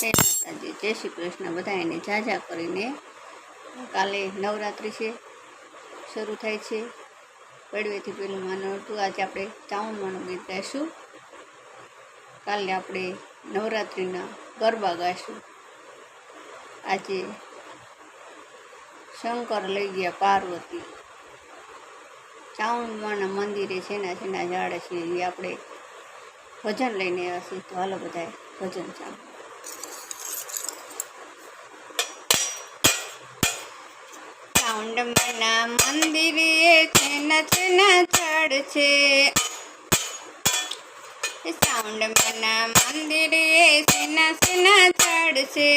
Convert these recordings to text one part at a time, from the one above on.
જય જય શ્રી કૃષ્ણ. બધા એને જાજા કરીને કાલે નવરાત્રિ છે, શરૂ થાય છે. પડવેથી પેલું માનું હતું, આજે આપણે ચાવણમાંનું ગીત ગાઈશું. કાલે આપણે નવરાત્રિના ગરબા ગાઈશું. આજે શંકર લઈ ગયા પાર્વતી. ચાવણમાના મંદિરે છેના છેના ઝાડે છે, એ આપણે ભજન લઈને આવ્યા છીએ. તો હાલો બધાએ ભજન ચાલુ. ચાઉંડમાના મંદિરે છેના છેના ઝાડ છે ચાઉંડમાના મંદિરે છેના છેના ચડ છે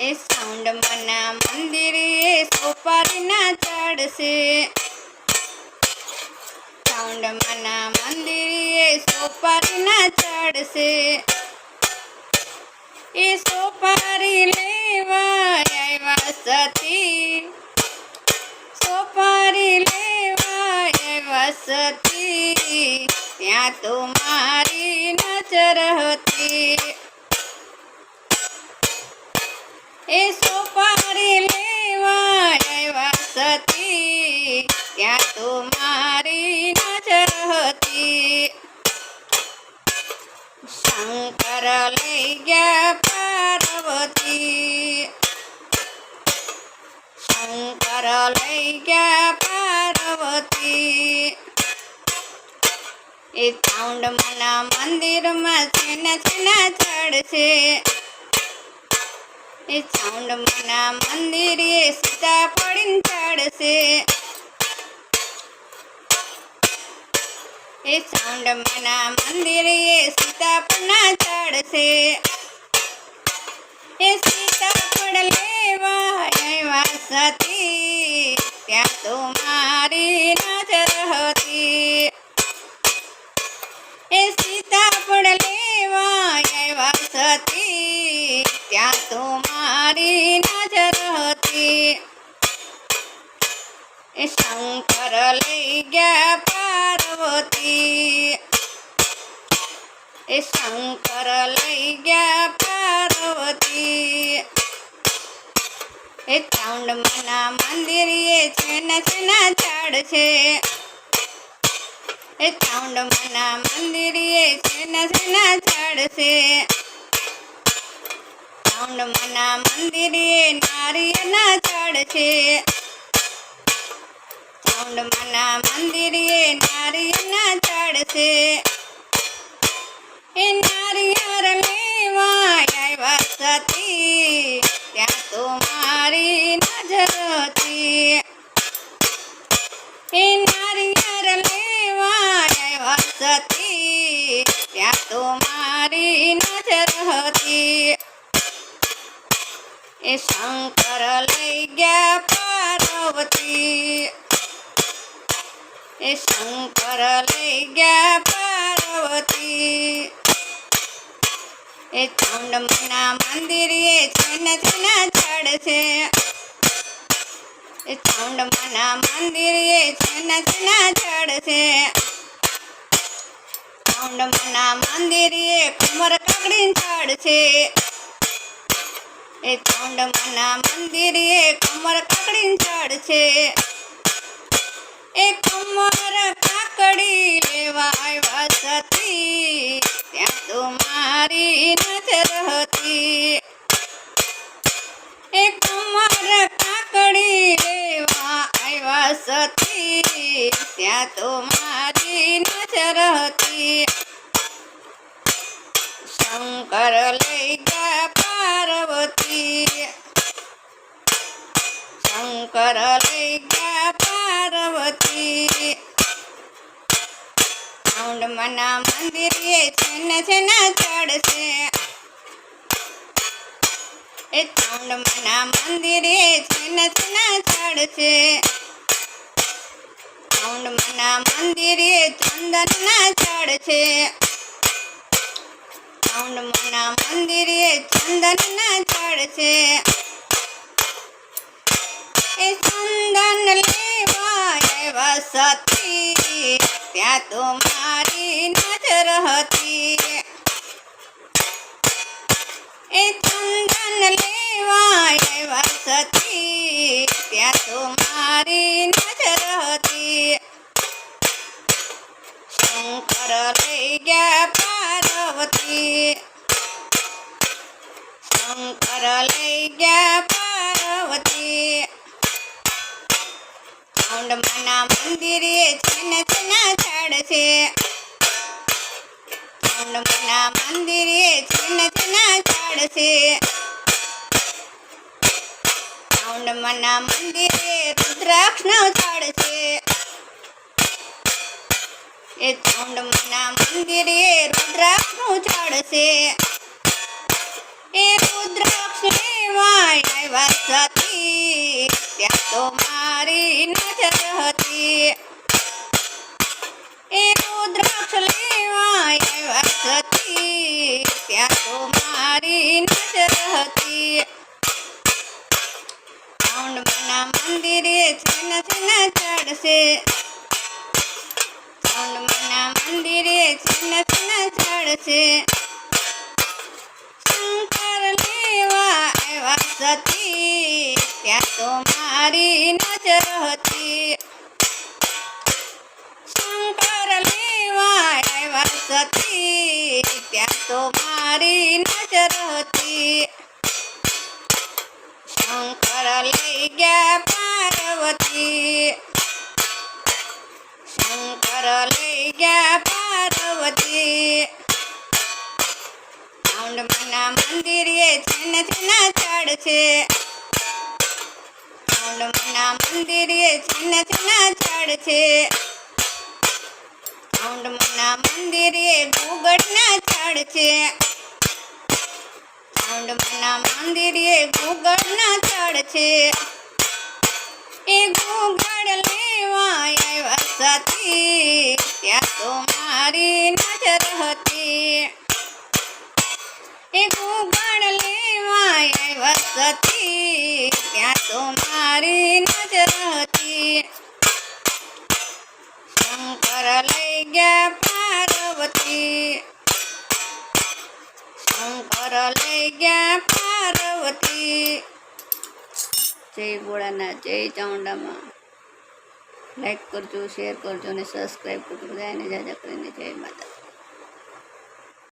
એ સાઉન્ડમાંના મંદિરે સોપારીના ઝાડ છે સાઉન્ડમાંના મંદિરે સોપારીના ઝાડ છે એ સોપારી લેવા આવ્યા સતી. સોપારી લેવા આવ્યા સતી. ત્યાં તો મારી નજર હતી. એ સોપારી લઈ ગયા પાર્વતી. એ ચાઉંડમાના મંદિરમાં છેના છેના છે. એ મંદિર મંદિરે સીતા પડીને ચડશે એ ચાઉંડમાના મંદિરે સીતાપડના ચડશે એ સીતાપડ લેવા આવ્યા સતી ત્યાં તો મારી નજર હતી એ સીતાપડ લેવા આવ્યા સતી ત્યાં તો નજર હતી એ શંકર લઈ ગયા પાર્વતી એ શંકર લઈ ગયા પાર્વતી એ ચાઉંડમાના મંદિરે છેના છેના ઝાડ છે. એ ચાઉંડમાના મંદિરે છેના છેના ઝાડ છે. ચાઉંડમાના મંદિરે નારિયેળના ઝાડ છે. ચાઉંડમાના મંદિરે નારિયેળના ઝાડ છે. એ એ શંકર લઈ ગયા પાર્વતી. એ શંકર લઈ ગયા પાર્વતી. એ ચાઉંડમાના મંદિરે એ છેના ઝાડ છે એ ચાઉંડમાના મંદિરે છેને છેના ઝાડ છે મંદિર મંદિરે કમર કાકડી ઝાડ છે એ ચાઉંડમાના મંદિરે કમર કાકડી ચડ છે. એ કમર કાકડી લેવા આવ્યા સતી ત્યાં તો મારી નજર હતી. એ કમર કાકડી લેવા આવ્યા સતી ત્યાં તો મારી નજર હતી. શંકર લઈ ગયા શંકર લઈ ગયા પાર્વતી ચાઉંડમાના મંદિરે છેના છેના છે એ ચાઉંડમાના મંદિરે છેના છેના છે ચાઉંડમાના મંદિરે ચંદનના છે ચાઉંડમાના મંદિરે ચંદનના ઝાડ વસતી ત્યાં તો મારી નજર હતી એ ચંદન લેવા વસતી ત્યાં તો મારી નજર હતી શંકર લઈ ગયા પાર્વતી શંકર લઈ ગયા ચાઉંડમાના મંદિરે છેન છેના ઝાડ છે ચાઉંડમાના મંદિરે છેન છેના ઝાડ છે ચાઉંડમાના મંદિરે રુદ્રાક્ષનો ઝાડ છે એ ચાઉંડમાના મંદિરે રુદ્રાક્ષનું ઝાડ છે એ રુદ્રાક્ષ હતી ચાઉંડમાના મંદિરે છન છન ચડશે. ચાઉંડમાના મંદિરે છન છન ચડશે. શંકર લેવા આવ્યા સતી ત્યાં તો મારી નજર હતી. શંકર લેવા આવ્યા સતી ત્યાં તો મારી નજર હતી. શંકર લઈ ગયા પાર્વતી. ચાઉંડમાના મંદિરે છેન છેના ઝાડ છે ચાઉંડમાના મંદિરે છેન છેના ઝાડ છે ચાઉંડમાના મંદિરે ગુગળના ઝાડ છે મંદિર એ ગુગળના ઝાડ છે એ ગુગળ લેવા આવ્યા સતી ત્યાં તો મારી નજર હતી એ ગુગળ લેવા આવ્યા સતી ત્યાં તો મારી નજર હતી શંકર લઈ ગયા પાર્વતી શંકર લઈ ગયા પાર્વતી જય ભોળાનાથ જય ચામુંડામાં. લાઈક કરજો શેર કરજો અને સબસ્ક્રાઈબ કરજો. બધાને જાજા કરીને જય માતા